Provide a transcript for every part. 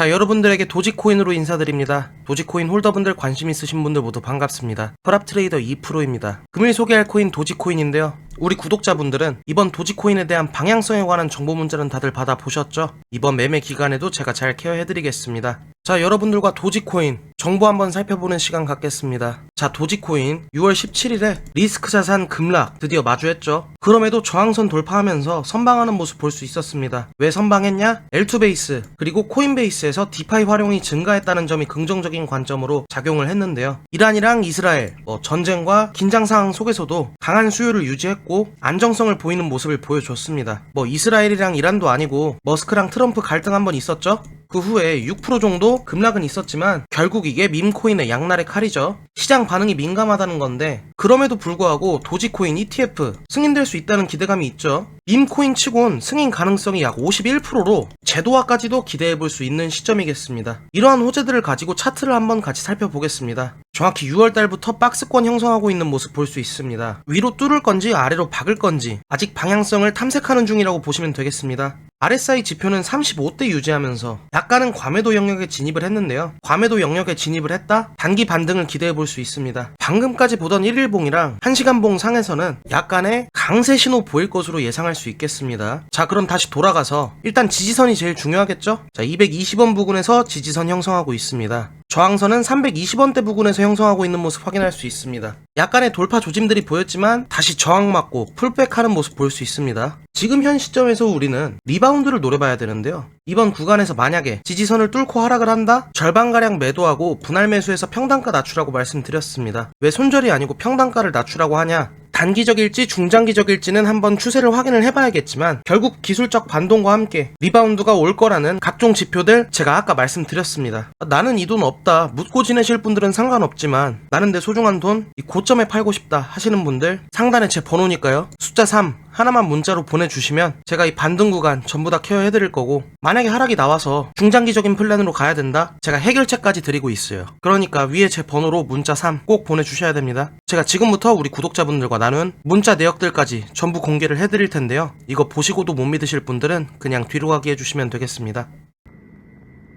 자, 여러분들에게 도지코인으로 인사드립니다. 도지코인 홀더분들 관심 있으신 분들 모두 반갑습니다. 혈압 트레이더 2%입니다. 금일 소개할 코인 도지코인인데요. 우리 구독자분들은 이번 도지코인에 대한 방향성에 관한 정보 문자는 다들 받아보셨죠? 이번 매매 기간에도 제가 잘 케어해드리겠습니다. 자, 여러분들과 도지코인 정보 한번 살펴보는 시간 갖겠습니다. 자, 도지코인 6월 17일에 리스크 자산 급락 드디어 마주했죠. 그럼에도 저항선 돌파하면서 선방하는 모습 볼 수 있었습니다. 왜 선방했냐? L2베이스 그리고 코인베이스에서 디파이 활용이 증가했다는 점이 긍정적인 관점으로 작용을 했는데요. 이란이랑 이스라엘 뭐 전쟁과 긴장 상황 속에서도 강한 수요를 유지했고 안정성을 보이는 모습을 보여줬습니다. 뭐 이스라엘이랑 이란도 아니고 머스크랑 트럼프 갈등 한번 있었죠? 그 후에 6% 정도 급락은 있었지만 결국 이게 밈코인의 양날의 칼이죠. 시장 반응이 민감하다는 건데 그럼에도 불구하고 도지코인 ETF 승인될 수 있다는 기대감이 있죠. 밈코인 치곤 승인 가능성이 약 51%로 제도화까지도 기대해 볼 수 있는 시점이겠습니다. 이러한 호재들을 가지고 차트를 한번 같이 살펴보겠습니다. 정확히 6월 달부터 박스권 형성하고 있는 모습 볼 수 있습니다. 위로 뚫을 건지 아래로 박을 건지 아직 방향성을 탐색하는 중이라고 보시면 되겠습니다. RSI 지표는 35대 유지하면서 약간은 과매도 영역에 진입을 했는데요. 과매도 영역에 진입을 했다? 단기 반등을 기대해 볼 수 있습니다. 방금까지 보던 1일봉이랑 1시간봉 상에서는 약간의 강세 신호 보일 것으로 예상할 수 있겠습니다. 자, 그럼 다시 돌아가서 일단 지지선이 제일 중요하겠죠? 자, 220원 부근에서 지지선 형성하고 있습니다. 저항선은 320원대 부근에서 형성하고 있는 모습 확인할 수 있습니다. 약간의 돌파 조짐들이 보였지만 다시 저항 맞고 풀백하는 모습 볼 수 있습니다. 지금 현 시점에서 우리는 리바운드를 노려봐야 되는데요. 이번 구간에서 만약에 지지선을 뚫고 하락을 한다? 절반가량 매도하고 분할 매수해서 평단가 낮추라고 말씀드렸습니다. 왜 손절이 아니고 평단가를 낮추라고 하냐? 단기적일지 중장기적일지는 한번 추세를 확인을 해봐야겠지만 결국 기술적 반동과 함께 리바운드가 올 거라는 각종 지표들 제가 아까 말씀드렸습니다. 나는 이 돈 없다 묻고 지내실 분들은 상관없지만 나는 내 소중한 돈 이 고점에 팔고 싶다 하시는 분들 상단에 제 번호니까요. 숫자 3 하나만 문자로 보내주시면 제가 이 반등 구간 전부 다 케어해드릴 거고 만약에 하락이 나와서 중장기적인 플랜으로 가야 된다? 제가 해결책까지 드리고 있어요. 그러니까 위에 제 번호로 문자 3 꼭 보내주셔야 됩니다. 제가 지금부터 우리 구독자분들과 나눈 문자 내역들까지 전부 공개를 해드릴 텐데요. 이거 보시고도 못 믿으실 분들은 그냥 뒤로 가기 해주시면 되겠습니다.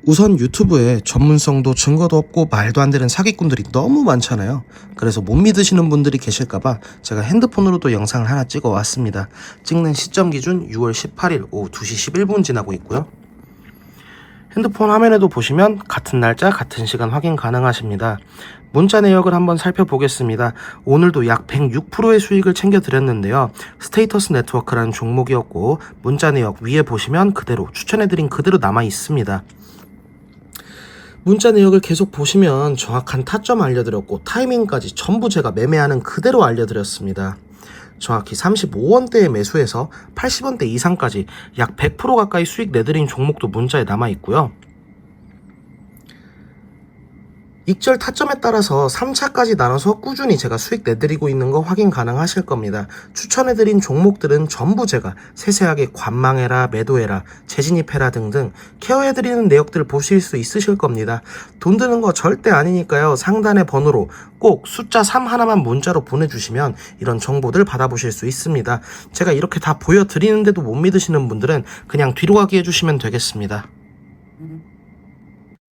우선 유튜브에 전문성도 증거도 없고 말도 안 되는 사기꾼들이 너무 많잖아요. 그래서 못 믿으시는 분들이 계실까봐 제가 핸드폰으로도 영상을 하나 찍어 왔습니다. 찍는 시점 기준 6월 18일 오후 2시 11분 지나고 있고요. 핸드폰 화면에도 보시면 같은 날짜 같은 시간 확인 가능하십니다. 문자 내역을 한번 살펴보겠습니다. 오늘도 약 106%의 수익을 챙겨드렸는데요. 스테이터스 네트워크라는 종목이었고 문자 내역 위에 보시면 그대로 추천해드린 그대로 남아 있습니다. 문자 내역을 계속 보시면 정확한 타점 알려드렸고 타이밍까지 전부 제가 매매하는 그대로 알려드렸습니다. 정확히 35원대에 매수해서 80원대 이상까지 약 100% 가까이 수익 내드린 종목도 문자에 남아 있고요. 익절 타점에 따라서 3차까지 나눠서 꾸준히 제가 수익 내드리고 있는 거 확인 가능하실 겁니다. 추천해드린 종목들은 전부 제가 세세하게 관망해라, 매도해라, 재진입해라 등등 케어해드리는 내역들 보실 수 있으실 겁니다. 돈 드는 거 절대 아니니까요. 상단의 번호로 꼭 숫자 3 하나만 문자로 보내주시면 이런 정보들 받아보실 수 있습니다. 제가 이렇게 다 보여드리는데도 못 믿으시는 분들은 그냥 뒤로 가기 해주시면 되겠습니다.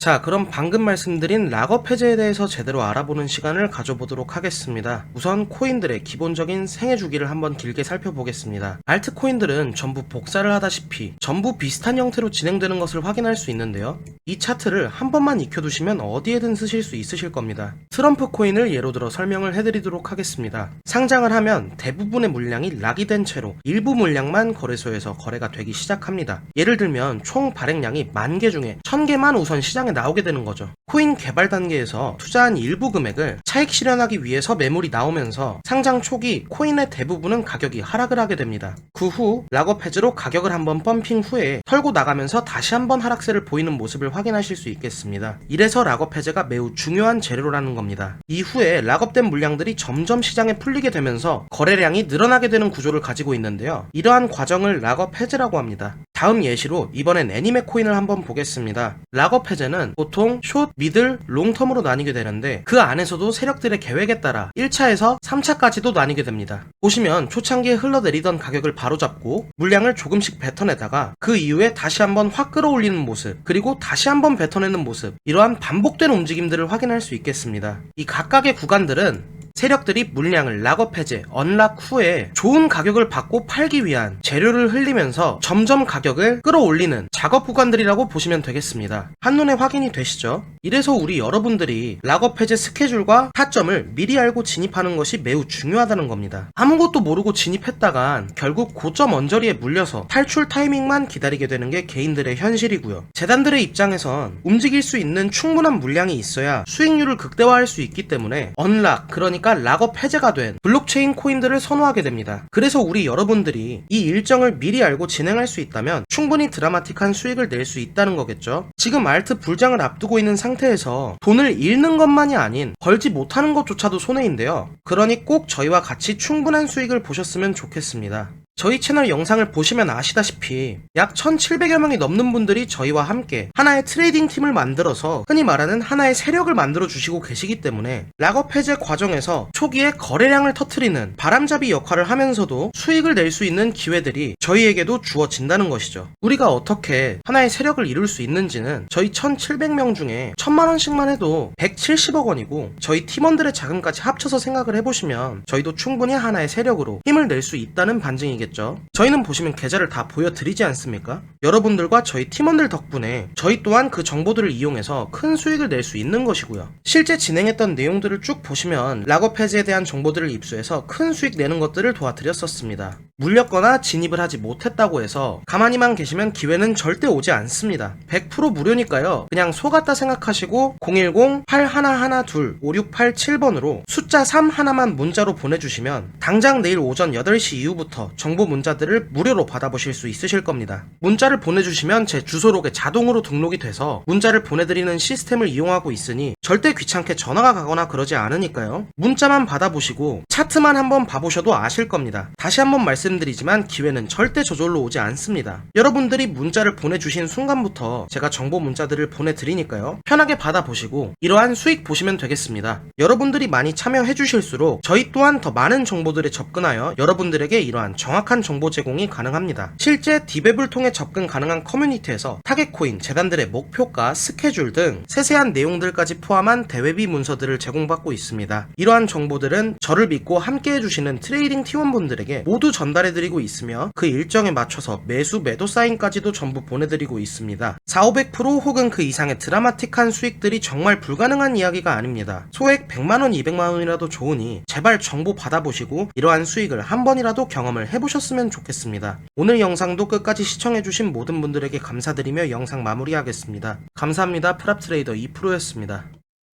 자, 그럼 방금 말씀드린 락업 해제에 대해서 제대로 알아보는 시간을 가져보도록 하겠습니다. 우선 코인들의 기본적인 생애 주기를 한번 길게 살펴보겠습니다. 알트코인들은 전부 복사를 하다시피 전부 비슷한 형태로 진행되는 것을 확인할 수 있는데요. 이 차트를 한 번만 익혀두시면 어디에든 쓰실 수 있으실 겁니다. 트럼프 코인을 예로 들어 설명을 해드리도록 하겠습니다. 상장을 하면 대부분의 물량이 락이 된 채로 일부 물량만 거래소에서 거래가 되기 시작합니다. 예를 들면 총 발행량이 만 개 중에 천 개만 우선 시장 에 나오게 되는 거죠. 코인 개발 단계에서 투자한 일부 금액을 차익 실현하기 위해서 매물이 나오면서 상장 초기 코인의 대부분은 가격이 하락을 하게 됩니다. 그 후 락업 해지로 가격을 한번 펌핑 후에 털고 나가면서 다시 한번 하락세를 보이는 모습을 확인하실 수 있겠습니다. 이래서 락업 해제가 매우 중요한 재료라는 겁니다. 이후에 락업된 물량들이 점점 시장에 풀리게 되면서 거래량이 늘어나게 되는 구조를 가지고 있는데요. 이러한 과정을 락업 해제라고 합니다. 다음 예시로 이번엔 애니메 코인을 한번 보겠습니다. 락업 해제는 보통 숏, 미들, 롱텀으로 나뉘게 되는데 그 안에서도 세력들의 계획에 따라 1차에서 3차까지도 나뉘게 됩니다. 보시면 초창기에 흘러내리던 가격을 바로잡고 물량을 조금씩 뱉어내다가 그 이후에 다시 한번 확 끌어올리는 모습 그리고 다시 한번 뱉어내는 모습 이러한 반복된 움직임들을 확인할 수 있겠습니다. 이 각각의 구간들은 세력들이 물량을 락업 해제, 언락 후에 좋은 가격을 받고 팔기 위한 재료를 흘리면서 점점 가격을 끌어올리는 작업 구간들이라고 보시면 되겠습니다. 한눈에 확인이 되시죠? 이래서 우리 여러분들이 락업 해제 스케줄과 타점을 미리 알고 진입하는 것이 매우 중요하다는 겁니다. 아무것도 모르고 진입했다간 결국 고점 언저리에 물려서 탈출 타이밍만 기다리게 되는 게 개인들의 현실이고요. 재단들의 입장에선 움직일 수 있는 충분한 물량이 있어야 수익률을 극대화할 수 있기 때문에 언락, 그러니까 락업 해제가 된 블록체인 코인들을 선호하게 됩니다. 그래서 우리 여러분들이 이 일정을 미리 알고 진행할 수 있다면 충분히 드라마틱한 수익을 낼 수 있다는 거겠죠. 지금 알트 불장을 앞두고 있는 상태에서 돈을 잃는 것만이 아닌 벌지 못하는 것조차도 손해인데요. 그러니 꼭 저희와 같이 충분한 수익을 보셨으면 좋겠습니다. 저희 채널 영상을 보시면 아시다시피 약 1,700여 명이 넘는 분들이 저희와 함께 하나의 트레이딩 팀을 만들어서 흔히 말하는 하나의 세력을 만들어 주시고 계시기 때문에 락업 해제 과정에서 초기에 거래량을 터트리는 바람잡이 역할을 하면서도 수익을 낼 수 있는 기회들이 저희에게도 주어진다는 것이죠. 우리가 어떻게 하나의 세력을 이룰 수 있는지는 저희 1,700명 중에 1,000만 원씩만 해도 170억 원이고 저희 팀원들의 자금까지 합쳐서 생각을 해보시면 저희도 충분히 하나의 세력으로 힘을 낼 수 있다는 반증이겠죠. 저희는 보시면 계좌를 다 보여드리지 않습니까? 여러분들과 저희 팀원들 덕분에 저희 또한 그 정보들을 이용해서 큰 수익을 낼 수 있는 것이고요. 실제 진행했던 내용들을 쭉 보시면 락업 해제에 대한 정보들을 입수해서 큰 수익 내는 것들을 도와드렸었습니다. 물렸거나 진입을 하지 못했다고 해서 가만히만 계시면 기회는 절대 오지 않습니다. 100% 무료니까요. 그냥 속았다 생각하시고 010-8112-5687번으로 숫자 3 하나만 문자로 보내주시면 당장 내일 오전 8시 이후부터 정보 문자들을 무료로 받아보실 수 있으실 겁니다. 문자를 보내주시면 제 주소록에 자동으로 등록이 돼서 문자를 보내드리는 시스템을 이용하고 있으니 절대 귀찮게 전화가 가거나 그러지 않으니까요. 문자만 받아보시고 차트만 한번 봐보셔도 아실 겁니다. 다시 한번 말씀드리지만 기회는 절대 저절로 오지 않습니다. 여러분들이 문자를 보내주신 순간부터 제가 정보 문자들을 보내드리니까요. 편하게 받아보시고 이러한 수익 보시면 되겠습니다. 여러분들이 많이 참여해 주실수록 저희 또한 더 많은 정보들에 접근하여 여러분들에게 이러한 정확 한 정보 제공이 가능합니다. 실제 디웹을 통해 접근 가능한 커뮤니티에서 타겟 코인, 재단들의 목표가, 스케줄 등 세세한 내용들까지 포함한 대외비 문서들을 제공받고 있습니다. 이러한 정보들은 저를 믿고 함께 해주시는 트레이딩 팀원분들에게 모두 전달해드리고 있으며 그 일정에 맞춰서 매수 매도 사인까지도 전부 보내드리고 있습니다. 4, 500% 혹은 그 이상의 드라마틱한 수익들이 정말 불가능한 이야기가 아닙니다. 소액 100만원, 200만원이라도 좋으니 제발 정보 받아보시고 이러한 수익을 한 번이라도 경험을 해보셨으면 좋겠습니다. 오늘 영상도 끝까지 시청해주신 모든 분들에게 감사드리며 영상 마무리하겠습니다. 감사합니다. 프랍트레이더 2프로였습니다.